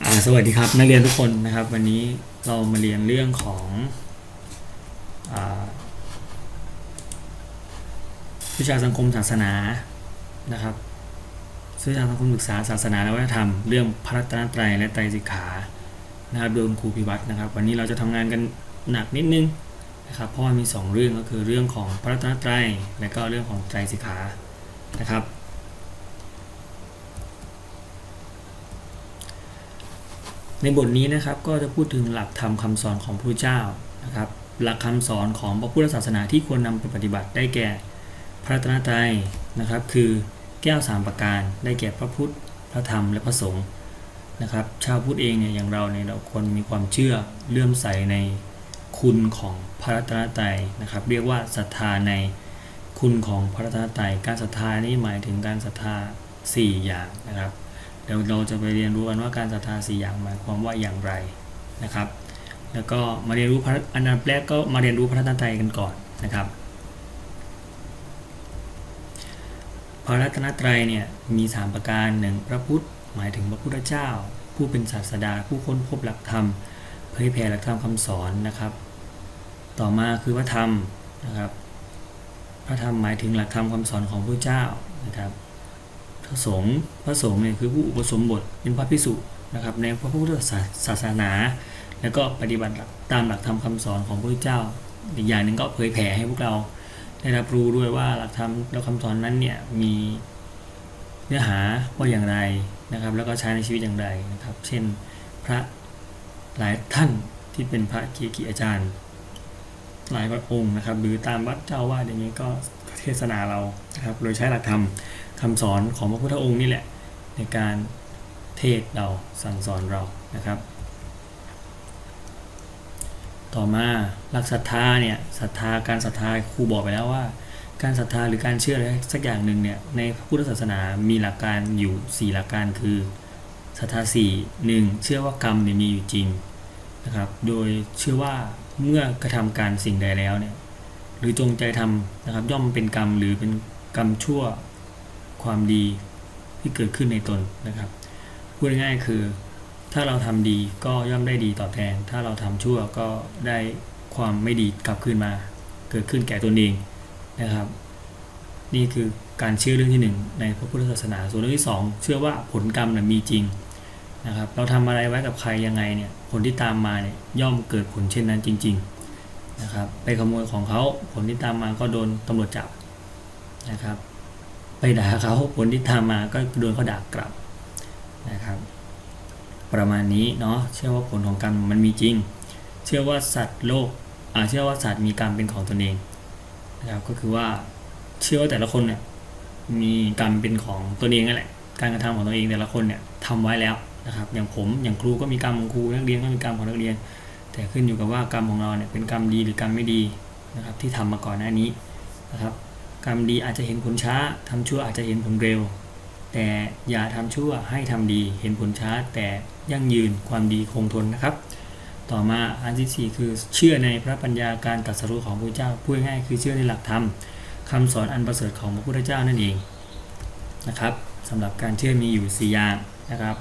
สวัสดีครับนักเรียนทุกคนนะครับ วันนี้เรามาเรียนเรื่องของอวิชาสังคมศาสนานะครับวิชาสังคมศึกษาศาสนาและวัฒนธรรม เรื่องพระรัตนตรัยและไตรสิกขานะครับโดยครูพิวัตรนะครับ วันนี้เราจะทำงานกันหนักนิดนึงนะครับเพราะมีสองเรื่องก็คือเรื่องของพระรัตนตรัยและก็เรื่องของไตรสิกขานะครับ ในบทนี้นะครับก็จะพูดถึงหลักธรรมคำสอนของพระพุทธเจ้านะครับ หลักคำสอนของพระพุทธศาสนาที่ควรนำไปปฏิบัติได้แก่พระรัตนตรัยนะครับ คือแก้วสามประการได้แก่พระพุทธพระธรรมและพระสงฆ์นะครับ ชาวพุทธเองเนี่ยอย่างเราเนี่ยเราควรมีความเชื่อเลื่อมใสในคุณของพระรัตนตรัยนะครับ เรียกว่าศรัทธาในคุณของพระรัตนตรัยการศรัทธานี่หมายถึงการศรัทธาสี่อย่างนะครับ ดี๋ยวเราจะไปเรียนรู้กันว่าการศรัทธาสี่อย่างหมายความว่าอย่างไรนะครับ แล้วก็มาเรียนรู้พระอันดับแรกก็มาเรียนรู้พระรัตนตรัยกันก่อนนะครับ พระรัตนตรัยเนี่ยมีสามประการหนึ่งพระพุทธหมายถึงพระพุทธเจ้า ผู้เป็นศาสดาผู้ค้นพบหลักธรรมเผยแผ่หลักธรรมคำสอนนะครับ ต่อมาคือพระธรรมนะครับ พระธรรมหมายถึงหลักธรรมคำสอนของพระเจ้านะครับ ระสงฆ์พระสงฆ์เนี่ยคือผู้อุปสมบทเป็นพระพิสุนะครับในพระพุทธศาสนา แล้วก็ปฏิบัติตามหลักธรรมคำสอนของพระพุทธเจ้า อีกอย่างหนึ่งก็เผยแผ่ให้พวกเราได้รับรู้ด้วยว่าหลักธรรมและคำสอนนั้นเนี่ยมีเนื้อหาว่าอย่างไรนะครับ แล้วก็ใช้ในชีวิตอย่างไรนะครับ เช่นพระหลายท่านที่เป็นพระเกียรติอาจารย์ หลายพระองค์นะครับ หรือตามวัดเจ้าว่าอย่างนี้ก็เทศนาเรานะครับ โดยใช้หลักธรรม คำสอนของพระพุทธองค์นี่แหละ ในการเทศเราสั่งสอนเรานะครับ ต่อมาหลักศรัทธาเนี่ยศรัทธาการศรัทธาครูบอกไปแล้วว่า การศรัทธาหรือการเชื่ออะไรสักอย่างหนึ่งเนี่ยในพุทธศาสนามีหลักการอยู่ 4 หลักการคือศรัทธาสี่หนึ่งเชื่อว่ากรรมเนี่ยมีอยู่จริงนะครับ โดยเชื่อว่าเมื่อกระทำการสิ่งใดแล้วเนี่ยหรือจงใจทำนะครับย่อมเป็นกรรมหรือเป็นกรรมชั่ว ความดีที่เกิดขึ้นในตนนะครับพูดง่ายๆคือ ถ้าเราทำดีก็ย่อมได้ดีตอบแทน ถ้าเราทำชั่วก็ได้ความไม่ดีกลับคืนมา เกิดขึ้นแก่ตนเองนะครับ นี่คือการเชื่อเรื่องที่หนึ่งในพระพุทธศาสนาส่วนเรื่องที่สองเชื่อว่าผลกรรมนะมีจริงนะครับ เราทำอะไรไว้กับใครยังไงเนี่ยผลที่ตามมาเนี่ยย่อมเกิดผลเช่นนั้นจริง ๆนะครับ ไปขโมยของเขาผลที่ตามมาก็โดนตำรวจจับนะครับ ไปด่าเขาผลที่ตามมาก็โดนเขาด่ากลับนะครับ ประมาณนี้เนาะเชื่อว่าผลของกรรมมันมีจริง เชื่อว่าสัตว์โลกอ่าเชื่อว่าสัตว์มีกรรมเป็นของตนเองนะครับก็คือว่าเชื่อว่าแต่ละคนเนี่ยมีกรรมเป็นของตนเองนั่นแหละการกระทำของตัวเองแต่ละคนเนี่ยทำไว้แล้วนะครับ อย่างผมอย่างครูก็มีกรรมของครูนักเรียนก็มีกรรมของนักเรียน แต่ขึ้นอยู่กับว่ากรรมของเราเนี่ยเป็นกรรมดีหรือกรรมไม่ดีนะครับ ที่ทำมาก่อนหน้านี้นะครับ กรรมดีอาจจะเห็นผลช้าทำชั่วอาจจะเห็นผลเร็ว แต่อย่าทำชั่วให้ทำดีเห็นผลช้า แต่ยั่งยืนความดีคงทนนะครับ ต่อมาอันที่สี่คือเชื่อในพระปัญญาการตรัสรู้ของพระเจ้าพูดง่ายคือเชื่อในหลักธรรมคำสอนอันประเสริฐของพระพุทธเจ้านั่นเองนะครับสำหรับการเชื่อมีอยู่สี่อย่างนะครับ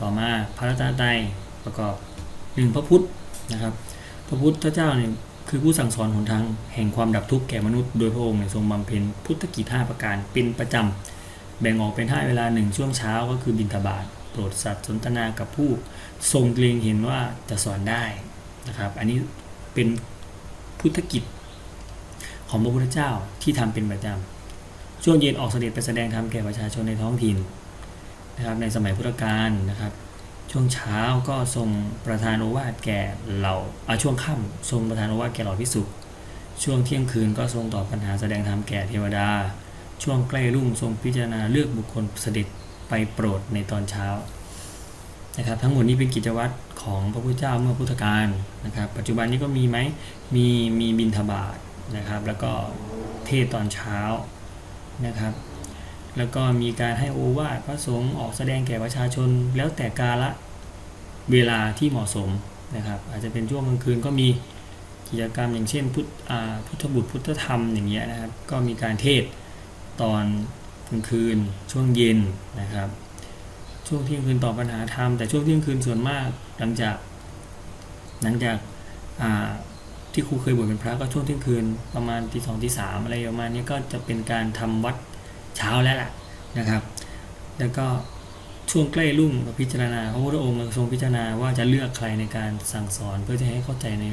ต่อมาพระรัตนตรัยประกอบหนึ่งพระพุทธนะครับพระพุทธเจ้าเนี่ย คือผู้สั่งสอนหนทางแห่งความดับทุกข์แก่มนุษย์โดยพระองค์ทรงบำเพ็ญพุทธกิจ5ประการเป็นประจำ แบ่งออกเป็นห้าเวลาหนึ่งช่วงเช้าก็คือบิณฑบาตโปรดสัตว์สนทนากับผู้ทรงเกรงเห็นว่าจะสอนได้นะครับ อันนี้เป็นพุทธกิจของพระพุทธเจ้าที่ทำเป็นประจำช่วงเย็นออกเสด็จไปแสดงธรรมแก่ประชาชนในท้องถิ่นนะครับในสมัยพุทธกาลนะครับ ช่วงเช้าก็ทรงประธานโอวาทแก่เหล่าอาช่วงค่ำทรงประธานโอวาทแก่เหล่าพิสุช่วงเที่ยงคืนก็ทรงตอบปัญหาแสดงธรรมแก่เทวดา ช่วงใกล้รุ่งทรงพิจารณาเลือกบุคคลเสด็จไปโปรดในตอนเช้านะครับทั้งหมดนี้เป็นกิจวัตรของพระพุทธเจ้าเมื่อพุทธกาลนะครับ ปัจจุบันนี้ก็มีไหมมีมีบินทบาทนะครับ แล้วก็เทศตอนเช้านะครับ แล้วก็มีการให้โอวาทพระสงฆ์ออกแสดงแก่ประชาชน แล้วแต่กาละเวลาที่เหมาะสมนะครับ อาจจะเป็นช่วงกลางคืนก็มีกิจกรรมอย่างเช่น พุทธพุทธบุตรพุทธธรรมอย่างเงี้ยนะครับ ก็มีการเทศตอนกลางคืนช่วงเย็นนะครับ ช่วงเที่ยงคืนตอบปัญหาธรรมแต่ช่วงเที่ยงคืนส่วนมากหลังจาก หลังจากที่ครูเคยบวชเป็นพระก็ช่วงเที่ยงคืนประมาณตีสองตีสามอะไรประมาณนี้ก็จะเป็นการทำวัด เช้าแล้วล่ะนะครับ แล้วก็ช่วงใกล้รุ่งก็พิจารณาพระพุทธองค์ทรงพิจารณาว่าจะเลือกใครในการสั่งสอนเพื่อจะให้เข้าใจใน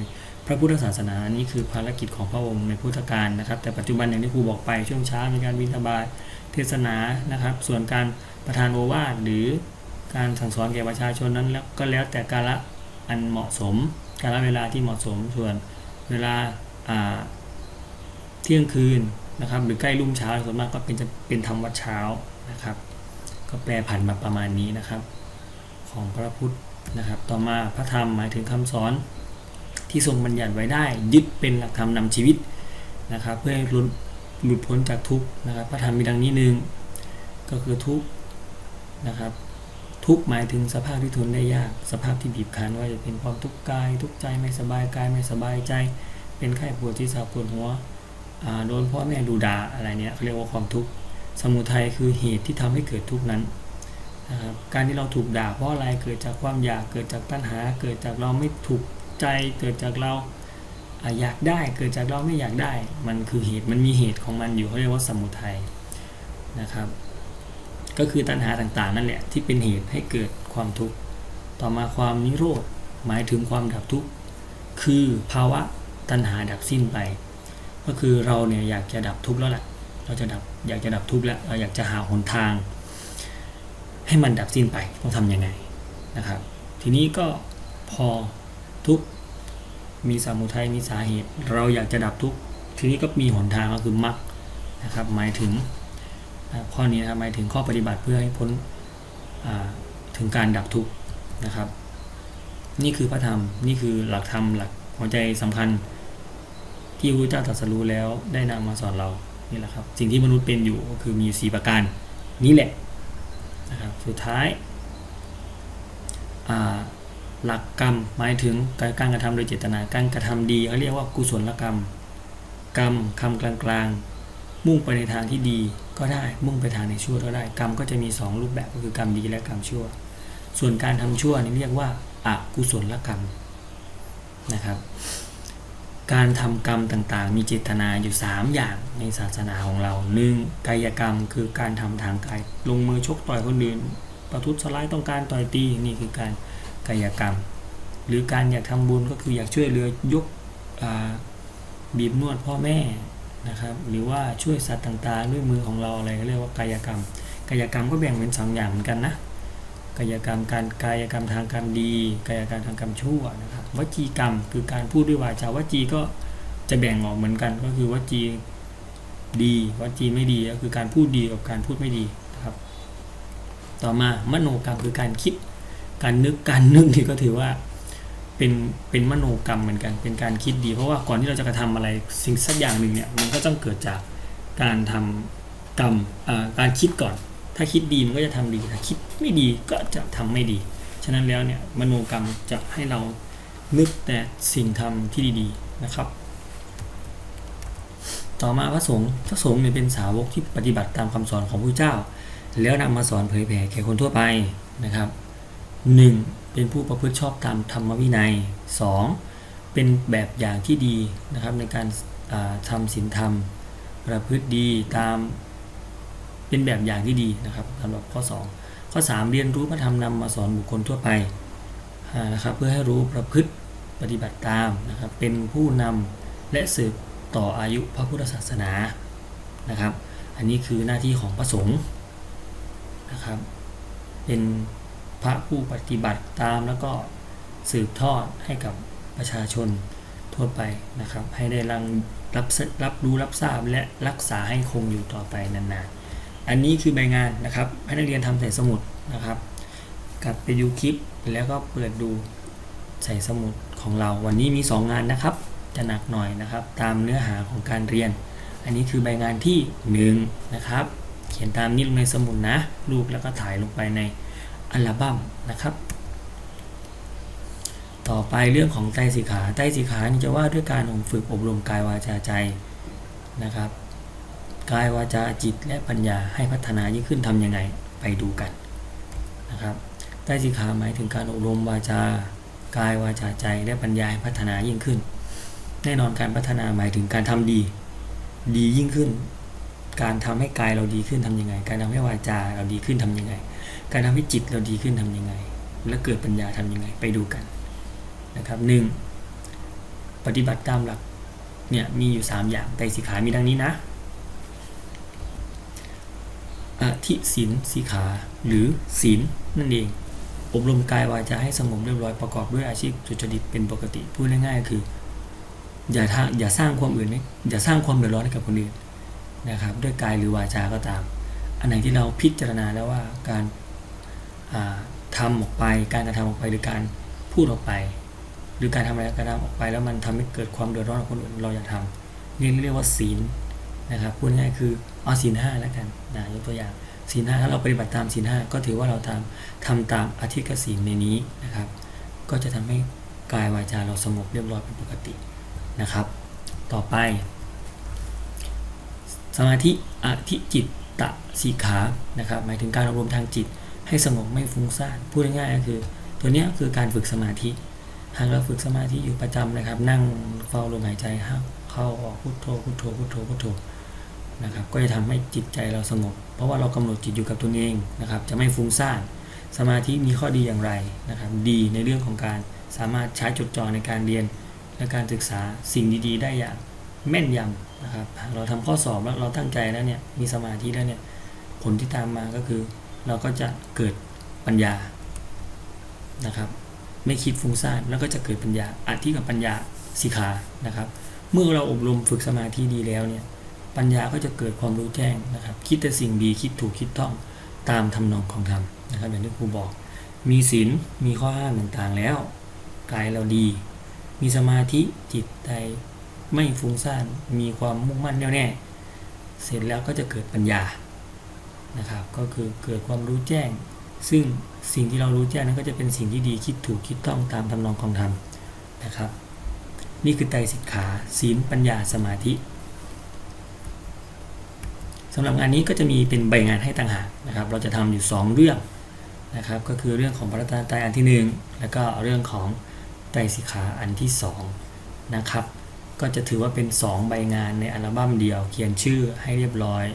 พระพุทธศาสนานี่คือภารกิจของพระองค์ในพุทธกาลนะครับ แต่ปัจจุบันอย่างที่ครูบอกไปช่วงเช้ามีการบิณฑบาตเทศนานะครับ ส่วนการประทานโอวาทหรือการสั่งสอนแก่ประชาชนนั้นแล้วก็แล้วแต่กาละอันเหมาะสมกาลเวลาที่เหมาะสมส่วนเวลาเที่ยงคืน นะครับ หรือใกล้รุ่งเช้าส่วนมากก็เป็นจะเป็นธรรมวัดเช้านะครับ ก็แปลผันมาประมาณนี้นะครับ ของพระพุทธนะครับ ต่อมาพระธรรมหมายถึงคำสอนที่ทรงบัญญัติไว้ได้ ยึดเป็นหลักธรรมนำชีวิตนะครับ เพื่อให้หลุดหลุดพ้นจากทุกข์นะครับ พระธรรมมีดังนี้หนึ่งก็คือทุกข์นะครับทุกข์หมายถึงสภาพที่ทนได้ยาก สภาพที่บีบคั้นว่าจะเป็นความทุกข์กาย ทุกข์ใจไม่สบายกายไม่สบายใจ เป็นไข้ปวดที่สาปวดหัว โดนพ่อแม่ดูด่าอะไรเนี้ยเขาเรียกว่าความทุกข์สมุทัยคือเหตุที่ทำให้เกิดทุกข์นั้นนะครับการที่เราถูกด่าเพราะอะไรเกิดจากความอยากเกิดจากตัณหา เกิดจากเราไม่ถูกใจเกิดจากเราอะอยากได้เกิดจากเราไม่อยากได้ มันคือเหตุมันมีเหตุของมันอยู่เขาเรียกว่าสมุทัยนะครับ ก็คือตัณหาต่างๆ นั่นแหละที่เป็นเหตุให้เกิดความทุกข์ต่อมาความนิโรธหมายถึงความดับทุกข์คือภาวะตัณหาดับสิ้นไป ก็คือเราเนี่ยอยากจะดับทุกข์แล้วแหละเราจะดับอยากจะดับทุกข์แล้วเราอยากจะหาหนทาง ให้มันดับสิ้นไปต้องทำยังไงนะครับ ทีนี้ก็พอทุกข์มีสามุทัยมีสาเหตุ เราอยากจะดับทุกข์ทีนี้ก็มีหนทางก็คือมรรคนะครับ หมายถึงข้อนี้นะครับหมายถึงข้อปฏิบัติเพื่อให้พ้นถึงการดับทุกข์นะครับ นี่คือพระธรรมนี่คือหลักธรรมหลักหัวใจสำคัญ ที่พระพุทธเจ้าตรัสรู้แล้วได้นำมาสอนเรานี่แหละครับ สิ่งที่มนุษย์เป็นอยู่ก็คือมีอยู่สี่ประการนี่แหละนะครับสุดท้ายหลักกรรมหมายถึงการกระทำโดยเจตนาการกระทำดีเขาเรียกว่ากุศลกรรม กรรมคำกลางๆ มุ่งไปในทางที่ดีก็ได้มุ่งไปทางในชั่วก็ได้กรรมก็จะมีสองรูปแบบก็คือกรรมดีและกรรมชั่ว ส่วนการทำชั่วนี่เรียกว่าอกุศลกรรมนะครับ การทำกรรมต่างๆ มีเจตนาอยู่ 3 อย่างในศาสนาของเราหนึ่งกายกรรมคือการทำทางกาย ลงมือชกต่อยคนอื่น ประทุษร้ายต้องการต่อยตีนี่คือการกายกรรม หรือการอยากทำบุญก็คืออยากช่วยเหลือยกอบีบนวดพ่อแม่นะครับหรือว่าช่วยสัตว์ต่างๆ ด้วยมือของเราอะไรก็เรียกว่ากายกรรม กายกรรมก็แบ่งเป็นสองอย่างเหมือนกันนะ กายกรรมการกายกรรมทางกรรมดีกายกรรมทางกรรมชั่วนะครับวจีกรรมคือการพูดด้วยวาจาวจีก็จะแบ่งออกเหมือนกันก็คือวจีดีวจีไม่ดีก็คือการพูดดีกับการพูดไม่ดีนะครับ ต่อมามโนกรรมคือการคิดการนึกการนึกนี่ก็ถือว่าเป็นเป็นมโนกรรมเหมือนกัน เป็นการคิดดี เพราะว่าก่อนที่เราจะกระทำอะไรสิ่งสักอย่างหนึ่งเนี่ยมันก็ต้องเกิดจากการทำกรรมการคิดก่อน ถ้าคิดดีมันก็จะทำดีถ้าคิดไม่ดีก็จะทำไม่ดี ฉะนั้นแล้วเนี่ยมโนกรรมจะให้เรานึกแต่สิ่งทำที่ดีๆนะครับ ต่อมาพระสงฆ์พระสงฆ์เนี่ยเป็นสาวกที่ปฏิบัติตามคำสอนของพระเจ้า แล้วนำมาสอนเผยแผ่แก่คนทั่วไปนะครับ 1. เป็นผู้ประพฤติชอบตามธรรมวินัย 2. เป็นแบบอย่างที่ดีนะครับในการาทำศีลธรรม ประพฤติดีตาม เป็นแบบอย่างที่ดีนะครับสำหรับข้อ 2 ข้อ 3 เรียนรู้พระธรรมนำมาสอนบุคคลทั่วไปนะครับเพื่อให้รู้ประพฤติปฏิบัติตามนะครับเป็นผู้นำและสืบต่ออายุพระพุทธศาสนานะครับ อันนี้คือหน้าที่ของพระสงฆ์นะครับ เป็นพระผู้ปฏิบัติตามแล้วก็สืบทอดให้กับประชาชนทั่วไปนะครับ ให้ได้รังรับรับรู้รับทราบและรักษาให้คงอยู่ต่อไปนานๆ อันนี้คือใบงานนะครับให้นักเรียนทำใส่สมุดนะครับ กลับไปดูคลิปแล้วก็เปิดดูใส่สมุดของเรา วันนี้มี 2 งานนะครับ จะหนักหน่อยนะครับ ตามเนื้อหาของการเรียน อันนี้คือใบงานที่1นะครับ เขียนตามนี้ลงในสมุดนะรูปแล้วก็ถ่ายลงไปในอัลบั้มนะครับ ต่อไปเรื่องของไตสิขาไตสิขาจะว่าด้วยการฝึกอบรมกายวาจาใจนะครับ กายวาจาจิตและปัญญาให้พัฒนายิ่งขึ้นทำยังไงไปดูกันนะครับไตรสิขาหมายถึงการอบรมวาจา กายวาจาใจและปัญญาให้พัฒนายิ่งขึ้น แน่นอนการพัฒนาหมายถึงการทำดี ดียิ่งขึ้น การทำให้กายเราดีขึ้นทำยังไง การทำให้วาจาเราดีขึ้นทำยังไง การทำให้จิตเราดีขึ้นทำยังไง และเกิดปัญญาทำยังไงไปดูกันนะครับหนึ่งปฏิบัติตามหลักเนี่ยมีอยู่ 3 อย่างไตรสิขามีดังนี้นะ อธิศีลสิกขา หรือศีลนั่นเอง อบรมกายวาจาให้สงบเรียบร้อยประกอบด้วยอาชีพสุจริตเป็นปกติพูดง่ายๆคือ อย่าทาอย่าสร้างความอื่นอย่าสร้างความเดือดร้อนให้กับคนอื่นนะครับ ด้วยกายหรือวาจาก็ตาม อันไหนที่เราพิจารณาแล้วว่าการาทำออกไป การกระทำออกไปหรือการพูดออกไป หรือการทำอะไรกระทำออกไป แล้วมันทำให้เกิดความเดือดร้อนกับคนอื่นเราอย่าทำนี่เรียกว่าศีลนะครับพูดง่ายๆคือ เอาศีลห้าแล้วกันนะยกตัวอย่างศีลห้าถ้าเราปฏิบัติตามศีลห้าก็ถือว่าเราทำทำตามอธิกศีลในนี้นะครับ ก็จะทำให้กายวาจาเราสงบเรียบร้อยเป็นปกตินะครับ ต่อไป สมาธิอธิจิตตะสีขานะครับ หมายถึงการอบรมทางจิต ให้สงบไม่ฟุ้งซ่านพูดง่ายๆก็คือ ตัวเนี้ยคือการฝึกสมาธิหากเราฝึกสมาธิอยู่ประจำนะครับ นั่งเฝ้าลมหายใจเข้าออกพุทโธพุทโธพุทโธพุทโธ นะครับก็จะทำให้จิตใจเราสงบ เพราะว่าเรากำหนดจิตอยู่กับตัวเองนะครับ จะไม่ฟุ้งซ่านสมาธิมีข้อดีอย่างไรนะครับ ดีในเรื่องของการสามารถใช้จดจ่อในการเรียนและการศึกษาสิ่งดีๆ ได้อย่างแม่นยำนะครับ เราทำข้อสอบแล้วเราตั้งใจแล้วเนี่ยมีสมาธิแล้วเนี่ยผลที่ตามมาก็คือ เราก็จะเกิดปัญญานะครับ ไม่คิดฟุ้งซ่านแล้วก็จะเกิดปัญญาอาทิกับปัญญาสิขานะครับ เมื่อเราอบรมฝึกสมาธิดีแล้วเนี่ย ปัญญาก็จะเกิดความรู้แจ้งนะครับ คิดแต่สิ่งดีคิดถูกคิดต้องตามทำนองของธรรมนะครับอย่างที่ครูบอก มีศีลมีข้อห้ามต่างๆแล้วกายเราดี มีสมาธิจิตใจไม่ฟุ้งซ่านมีความมุ่งมั่นแน่วแน่ เสร็จแล้วก็จะเกิดปัญญานะครับ ก็คือเกิดความรู้แจ้ง ซึ่งสิ่งที่เรารู้แจ้งนั้นก็จะเป็นสิ่งที่ดีคิดถูกคิดต้องตามทำนองของธรรมนะครับ นี่คือไตรสิกขาศีลปัญญาสมาธิ สำหรับงานนี้ก็จะมีเป็นใบงานให้ต่างหากนะครับ เราจะทำอยู่ 2 เรื่องนะครับ ก็คือเรื่องของพระรัตนตรัยอันที่ 1 แล้วก็เรื่องของไตรสิกขาอันที่2นะครับ ก็จะถือว่าเป็น 2 ใบงานในอัลบั้มเดียว เขียนชื่อให้เรียบร้อย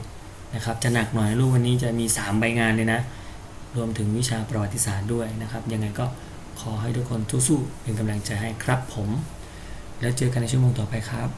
นะครับ จะหนักหน่อยรูปวันนี้จะมี 3 ใบงานเลยนะ รวมถึงวิชาประวัติศาสตร์ด้วยนะครับ ยังไงก็ขอให้ทุกคนสู้ๆเป็นกำลังใจให้ครับผม แล้วเจอกันในชั่วโมงต่อไปครับ